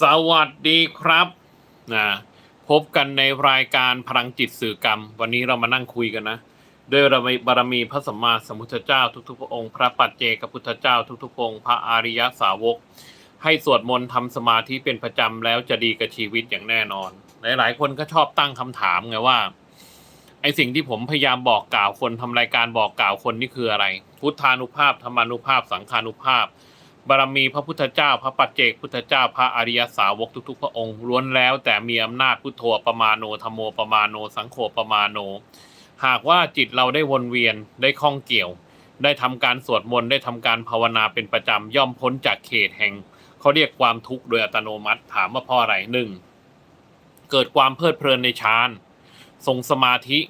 สวัสดีครับนะพบกันในรายการพลังจิตสื่อกรรม วันนี้เรามานั่งคุยกันนะด้วยบารมีพระสัมมาสัมพุทธเจ้าทุกๆพระองค์พระปัจเจกพุทธเจ้าทุกๆพระองค์พระอริยสาวก ให้สวดมนต์ทำสมาธิเป็นประจำแล้วจะดีกับชีวิตอย่างแน่นอน หลายๆ คนก็ชอบตั้งคำถามไงว่าไอสิ่งที่ผมพยายามบอกกล่าวคนทำรายการบอกกล่าวคนนี่คืออะไร พุทธานุภาพธรรมานุภาพสังขานุภาพ บารมีพระพุทธเจ้า พระปัจเจกพุทธเจ้าพระอริยสาวกทุก ๆ พระองค์ล้วนแล้ว แต่มีอำนาจพุทโธประมาโนธรรมโมประมาโน สังโฆประมาโน หากว่าจิตเราได้วนเวียนได้คล่องเกี่ยว ได้ทำการสวดมนต์ได้ทำการภาวนาเป็นประจำย่อมพ้นจากเขตแห่งเขาเรียกความทุกข์โดยอัตโนมัติถามว่าเพราะอะไรหนึ่งเกิดความเพลิดเพลินในฌานทรงสมาธิ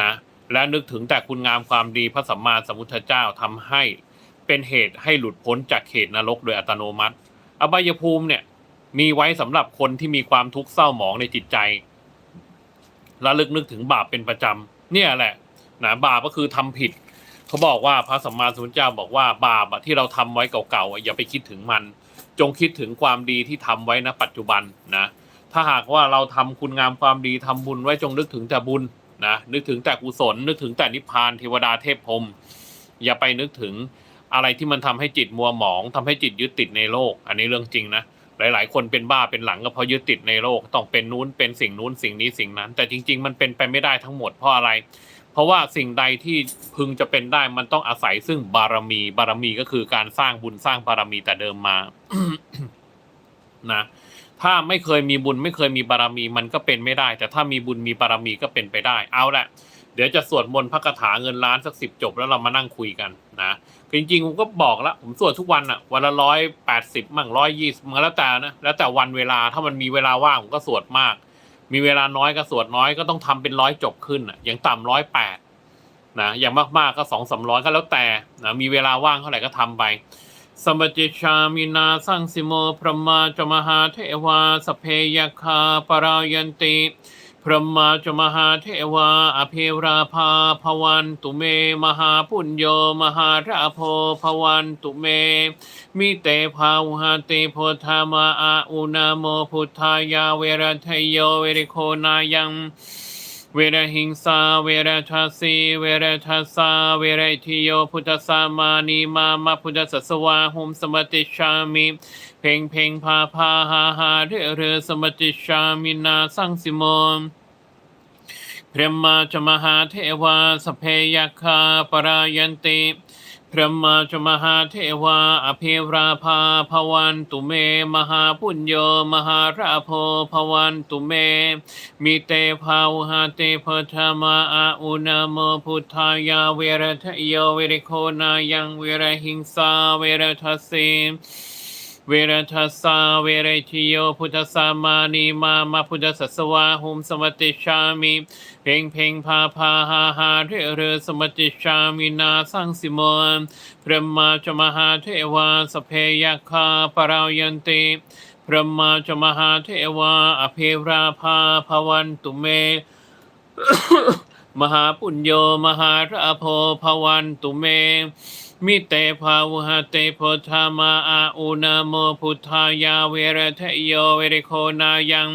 นะและนึกถึงแต่คุณงามความดีพระสัมมาสัมพุทธเจ้าทำให้ เป็นเหตุให้หลุดพ้นจากเขตนรกโดยอัตโนมัติ อบายภูมิเนี่ยมีไว้สำหรับคนที่มีความทุกข์เศร้าหมองในจิตใจระลึกนึกถึงบาปเป็นประจำเนี่ยแหละนะบาปก็คือทำผิด เขาบอกว่าพระสัมมาสัมพุทธเจ้าบอกว่าบาปที่เราทำไว้เก่าๆอย่าไปคิดถึงมัน จงคิดถึงความดีที่ทำไว้ณปัจจุบันนะถ้าหากว่าเราทำคุณงามความดีทำบุญไว้จงนึกถึงแต่บุญนะนึกถึงแต่กุศลนึกถึงแต่นิพพานเทวดาเทพพรมอย่าไปนึกถึง อะไรที่มันทำให้จิตมัวหมองทำให้จิตยึดติดในโลก อันนี้เรื่องจริงนะหลาย ๆ คนเป็นบ้าเป็นหลังก็เพราะยึดติดในโลกต้องเป็นนู้นเป็นสิ่งนู้นสิ่งนี้สิ่งนั้น แต่จริง ๆ มันเป็นไปไม่ได้ทั้งหมดเพราะอะไร เพราะว่าสิ่งใดที่พึงจะเป็นได้มันต้องอาศัยซึ่งบารมี บารมีก็คือการสร้างบุญสร้างบารมีแต่เดิมมานะถ้าไม่เคยมีบุญไม่เคยมีบารมีมันก็เป็นไม่ได้ แต่ถ้ามีบุญมีบารมีก็เป็นไปได้ เอาละเดี๋ยวจะสวดมนต์พระคาถาเงินล้านสักสิบจบแล้วเรามานั่งคุยกันนะ คือจริงๆผมก็บอกแล้ว ผมสวดทุกวันอะวันละร้อยแปดสิบมั่งร้อยยี่สิบมั่งแล้วแต่นะแล้วแต่วันเวลาถ้ามันมีเวลาว่างผมก็สวดมาก มีเวลาน้อยก็สวดน้อยก็ต้องทำเป็นร้อยจบขึ้นอะอย่างต่ำร้อยแปดนะอย่างมากๆก็สองสามร้อยก็แล้วแต่นะมีเวลาว่างเท่าไหร่ก็ทำไปสมจิชามินาสังสิโมพระมาจมหาเทวาสเพยคาปรายันติ พระมาจมหาเทวา อภิราภาภวันตุเม มหาปุญโยมหาราโพภวันตุเม มิเตภาวหาเตโพธามาอาอุนาโมพุทธายาเวรทยโยเวริโคนายังเวรหิงสาเวรทัสสีเวรทัสสาเวรทิโยพุทธสามานีมามาพุทธสัสวาหุมสมติชามิ เพ่งเพ่งพาพาหาหาเรเรสมติชามินาสังสิโมพระมาจมหาเทวาสเพยคาปรายันติพระมาจมหาเทวาอภิราภาภวันตุเม มหาปุญโยมหาราโพภวันตุเมมิเตภาวหาเตพธามาอาอุนาโมพุทธายาเวรทโยเวริโคนายังเวรหิงสาเวรทัสสี เวรทัสสาเวรทิโยพุทธสามานีมามาพุทธสัสวาหุมสมติชามิ เพ่งเพ่งพาพาหาหาเรเรสมติชามินาสังสิโมพระมาจมหาเทวาสเพยคาปรายันติพระมาจมหาเทวาอภิราภาภวันตุเม มหาปุญโยมหาราโพภวันตุเม มิเตภาวหะเตโพธามาอาอุนาโมพุทธายาเวรเทโยเวริโคนายัง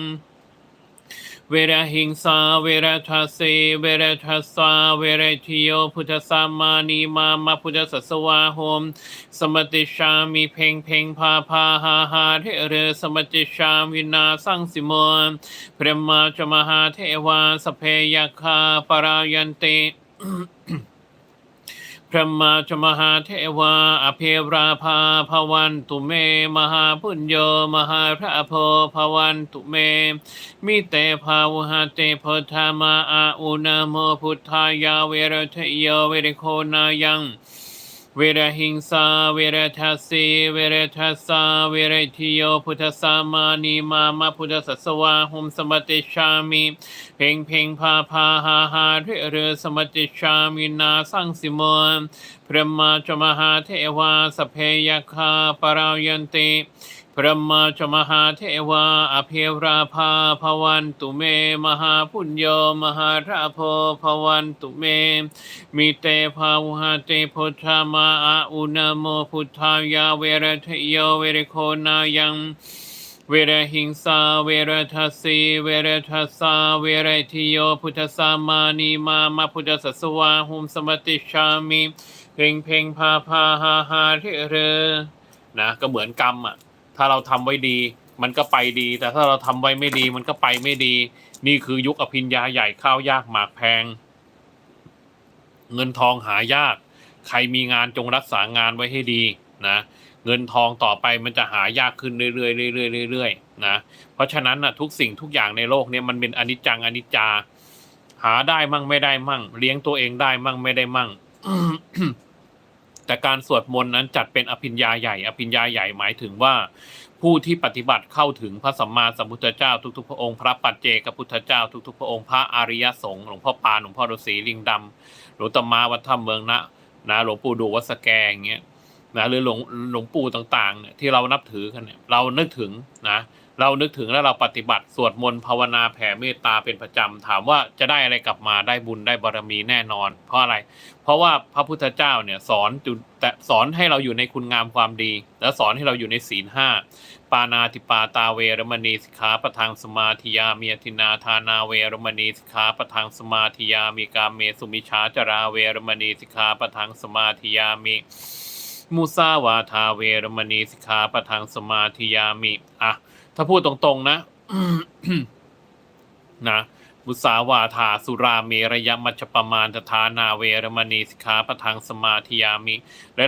เวรหิงสาเวรทัสสีเวรทัสสาเวรทิโยพุทธสามานีมามาพุทธสัสวาโหมสมติชามิเพ่งเพ่งพาพาหาหาเทเรสมติชาวินาสังสิโมพระมาจมหาเทวาสเพยคาปรายันเต พระมาชมหาเทวา อภิราภาภวันตุเม มหาพุญโยมหาพระโพภวันตุเม มิเตภาวหาเตโพธามาอาอุณโมพุทธายาเวรเทโยเวริโคนายัง วรหิงสาเวรทัสสีเวรทัสสาเวรทิโยพุทธสามานีมามาพุทธสัสวาหุมสมติชามิเพ่งเพ่งพาพาหาหาเรเรสมติชามินาสังสิโมพระมาจมหาเทวาสเพยคาปรายันติ พระมาจมหาเทวาอภิราภาภวันตุเม มหาพุญโยมหาราโพภวันตุเมมิเตภาวหาเตพุทธามาอาอุนาโมพุทธายาเวรทโยเวรโคนายังเวรหิงสาเวรทัสสีเวรทัสสาเวรทิโยพุทธสามานีมามาพุทธสัสวาหุมสมติชามิเพ่งเพ่งพาพาหาหาเทเรนะก็เหมือนกรรมอะ ถ้าเราทำไว้ดี มันก็ไปดี แต่ถ้าเราทำไว้ไม่ดี มันก็ไปไม่ดี นี่คือยุคอภิญญาใหญ่ข้าวยากหมากแพง เงินทองหายาก ใครมีงานจงรักษางานไว้ให้ดีนะเงินทองต่อไปมันจะหายากขึ้นเรื่อยๆเรื่อยๆเรื่อยๆนะเพราะฉะนั้นนะทุกสิ่งทุกอย่างในโลกเนี้มันเป็นอนิจจังอนิจจา หาได้มั่งไม่ได้มั่ง เลี้ยงตัวเองได้มั่งไม่ได้มั่ง แต่การสวดมนต์นั้นจัดเป็นอภิญญาใหญ่ อภิญญาใหญ่หมายถึงว่า ผู้ที่ปฏิบัติเข้าถึงพระสัมมาสัมพุทธเจ้าทุกๆ พระองค์ พระปัจเจกพุทธเจ้าทุกๆ พระองค์ พระอริยสงฆ์หลวงพ่อปานหลวงพ่อฤาษีลิงดำหลวงตมาวัดถ้ำเมืองนะนะหลวงปู่ดูวัดสแกอย่างเงี้ยนะหรือหลวงหลวงปู่ต่างๆเนี่ยที่เรานับถือกันเนี่ยเรานึกถึงนะ เรานึกถึงแล้วเราปฏิบัติสวดมนต์ภาวนาแผ่เมตตาเป็นประจำถามว่าจะได้อะไรกลับมาได้บุญได้บารมีแน่นอน เพราะอะไร เพราะว่าพระพุทธเจ้าเนี่ยสอนจุดแต่สอนให้เราอยู่ในคุณงามความดี แล้วสอนให้เราอยู่ในศีลห้าปานาติปาตาเวรมณีสิกขาปะทังสมาธิยามีอทินาทานาเวรมณีสิกขาปะทังสมาธิยามีกามเมสุมิชาจราเวรมณีสิกขาปะทังสมาธิยามิมุสาวาทาเวรมณีสิกขาปะทังสมาธิยามิอะ ถ้าพูดตรงๆนะนะมุสาวาทาสุราเมระยมัชฌปมาณทานาเวรมณีสิกขาปะทังสมาธิยามิ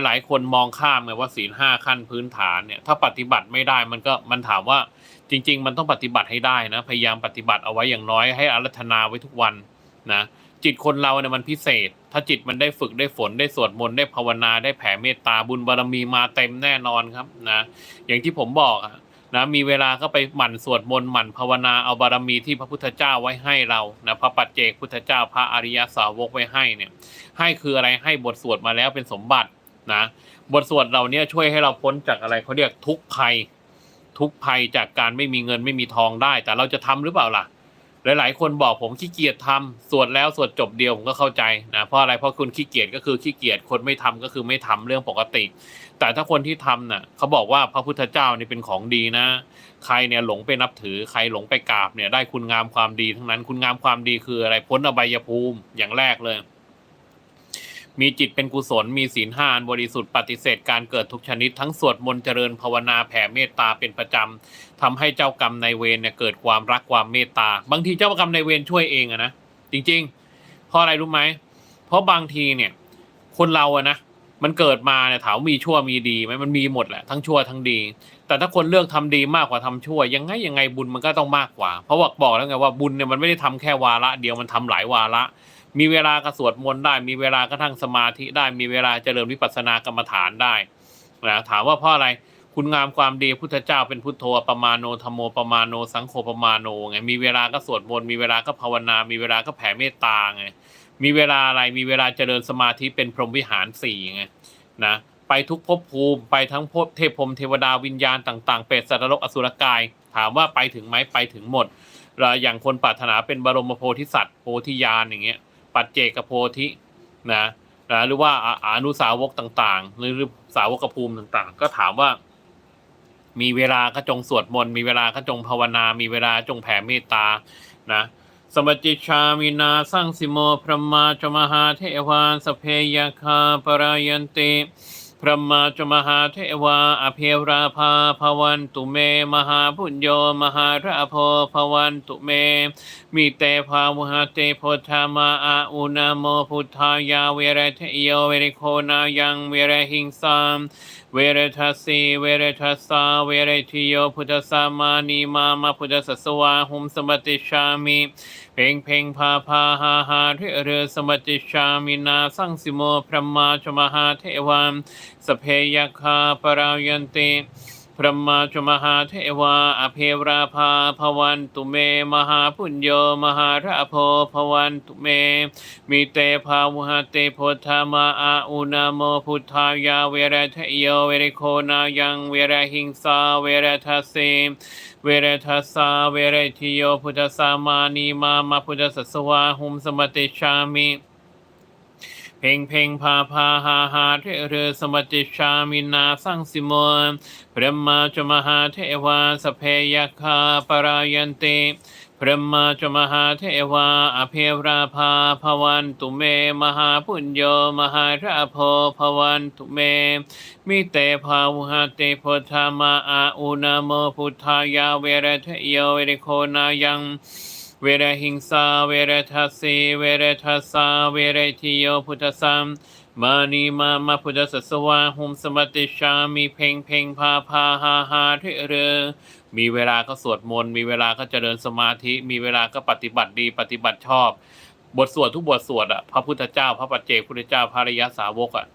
หลายๆ คนมองข้ามไงว่าศีลห้าขั้นพื้นฐานเนี่ย ถ้าปฏิบัติไม่ได้มันก็มันถามว่า จริง ๆ มันต้องปฏิบัติให้ได้นะ พยายามปฏิบัติเอาไว้อย่างน้อยให้อารัธนาไว้ทุกวันนะจิตคนเราเนี่ยมันพิเศษ ถ้าจิตมันได้ฝึกได้ฝนได้สวดมนต์ได้ภาวนาได้แผ่เมตตาบุญบารมีมาเต็มแน่นอนครับนะอย่างที่ผมบอกอะ นะมีเวลาก็ไปหมั่นสวดมนต์หมั่นภาวนาเอาบารมีที่พระพุทธเจ้าไว้ให้เรานะพระปัจเจกพุทธเจ้าพระอริยสาวกไว้ให้เนี่ยให้คืออะไรให้บทสวดมาแล้วเป็นสมบัตินะบทสวดเราเนี้ยช่วยให้เราพ้นจากอะไรเขาเรียกทุกภัย ทุกภัยจากการไม่มีเงินไม่มีทองได้ แต่เราจะทำหรือเปล่าล่ะ หลาย ๆ คนบอกผมขี้เกียจทำสวดแล้วสวดจบเดียวผมก็เข้าใจนะเพราะอะไรเพราะคุณขี้เกียจก็คือขี้เกียจคนไม่ทำก็คือไม่ทำเรื่องปกติ แต่ถ้าคนที่ทำน่ะเขาบอกว่าพระพุทธเจ้านี่เป็นของดีนะ ใครเนี่ยหลงไปนับถือใครหลงไปกราบเนี่ยได้คุณงามความดีทั้งนั้นคุณงามความดีคืออะไรพ้นอบายภูมิอย่างแรกเลย มีจิตเป็นกุศลมีศีลห้าอนบริสุทธิ์ปฏิเสธการเกิดทุกชนิดทั้งสวดมนต์เจริญภาวนาแผ่เมตตาเป็นประจำทำให้เจ้ากรรมนายเวรเนี่ยเกิดความรักความเมตตา บางทีเจ้ากรรมนายเวรช่วยเองอะนะจริงๆ เพราะอะไรรู้ไหมเพราะบางทีเนี่ย คนเราอะนะมันเกิดมาเนี่ยถามว่ามีชั่วมีดีไหมมันมีหมดแหละทั้งชั่วทั้งดี แต่ถ้าคนเลือกทำดีมากกว่าทำชั่ว ยังไงยังไงบุญมันก็ต้องมากกว่า เพราะว่าบอกแล้วไงว่าบุญเนี่ยมันไม่ได้ทำแค่วาระเดียวมันทำหลายวาระ มีเวลาก็สวดมนต์ได้ มีเวลากระทั่งสมาธิได้ มีเวลาเจริญวิปัสสนากรรมฐานได้นะถามว่าเพราะอะไร คุณงามความดีพุทธเจ้าเป็นพุทโธปมาโนธรรมโมปมาโน สังโฆปมาโนไงมีเวลาก็สวดมนต์มีเวลาก็ภาวนา มีเวลาก็แผ่เมตตาไงมีเวลาอะไรมีเวลาเจริญสมาธิเป็นพรหมวิหารสี่ไงนะไปทุกภพภูมิไปทั้งภพเทพพรมเทวดาวิญญาณต่างๆ เปรตสัตว์นรกอสุรกาย ถามว่าไปถึงไหมไปถึงหมดแล้วอย่างคนปรารถนาเป็นบรมโพธิสัตว์โพธิญาณอย่างเงี้ย ปัจเจกโพธินะนะหรือว่าอนุสาวกต่างๆ หรือสาวกภูมิต่างๆ ก็ถามว่า มีเวลาก็จงสวดมนต์มีเวลาก็จงภาวนา มีเวลาจงแผ่เมตตานะสมจิชามินาสังสิโมพระมาจมหาเทวาสเพยคาปรายันติ พระมาจมหาเทวาอภิราภาภวันตุเม มหาพุญโยมหาราโพภวันตุเม มีเตภาวุหเตโพธามาอาอุนาโมพุทธายาเวรเทโยเวริโคนายังเวรหิงสาม เวเรทัสสีเวเรทัสสาเวเรทิโยพุทธสามานีมามาพุทธสัสสวาหุมสมติชามิเพ่งเพ่งพาพาหาหาเทเรสมติชามินาสังสิโมพระมาชมหาเทวันสเพยคาปรายันติ พระมาจมหาเทวา อเพราภาภวันตุเม มหาพุญโยมหาราโพภวันตุเม มีเตภาวุหเตโพธามาอาอุนาโมพุทธายาเวรเทโยเวริโคนายังเวรหิงสาเวรทัสเสเวรทัสสาเวรทิโยพุทธสามานีมามาพุทธสัสสวาหุมสมติชามิ เพ่งเพ่งพาพาหาหาเทเรสมติชามินาสังสิโมพระมาจมหาเทวาสเพยคาปรายันติพระมาจมหาเทวาอภิราภาภวันตุเม มหาปุญโยมหาราโพภวันตุเม มิเตภาวุหเตพุทธามาอาอุนาโมพุทธายาเวรเทโยเวรโคนายัง เวรหิงสาเวรทัสสีเวรทัสสาเวรทิโยพุทธสัมมานีมามาพุทธสัสวาหุมสมติชามีเพ่งเพ่งพาพาหาหาเทเรมีเวลาก็สวดมนต์มีเวลาก็เจริญสมาธิ มีเวลาก็ปฏิบัติดีปฏิบัติชอบ บทสวดทุกบทสวดอะพระพุทธเจ้า พระปัจเจกพุทธเจ้าพระริยสาวกอะ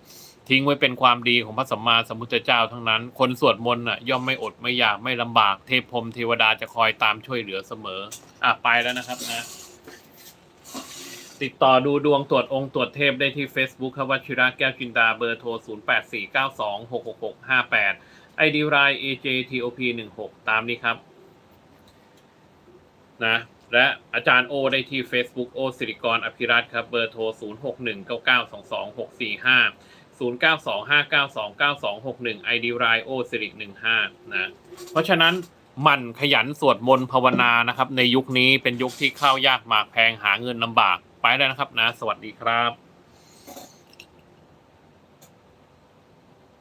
ทิ้งไว้เป็นความดีของพระสัมมาสัมพุทธเจ้าทั้งนั้น คนสวดมนต์น่ะย่อมไม่อดไม่อยากไม่ลำบากเทพพรมเทวดาจะคอยตามช่วยเหลือเสมอ อะไปแล้วนะครับนะ ติดต่อดูดวงตรวจองค์ตรวจเทพได้ที่ Facebook ครับวชิระแก้วจินดาเบอร์โทร 0849266658 ID ราย AJTOP16 ตามนี้ครับ นะและอาจารย์โอได้ที่ Facebook โอสิริกรอภิรัตครับ เบอร์โทร 0619922645 0925929261 ID รายโอสิริ15 นะ เพราะฉะนั้นหมั่นขยันสวดมนต์ภาวนานะครับ ในยุคนี้เป็นยุคที่ข้าวยากหมากแพงหาเงินลำบากไปแล้วนะครับนะ สวัสดีครับ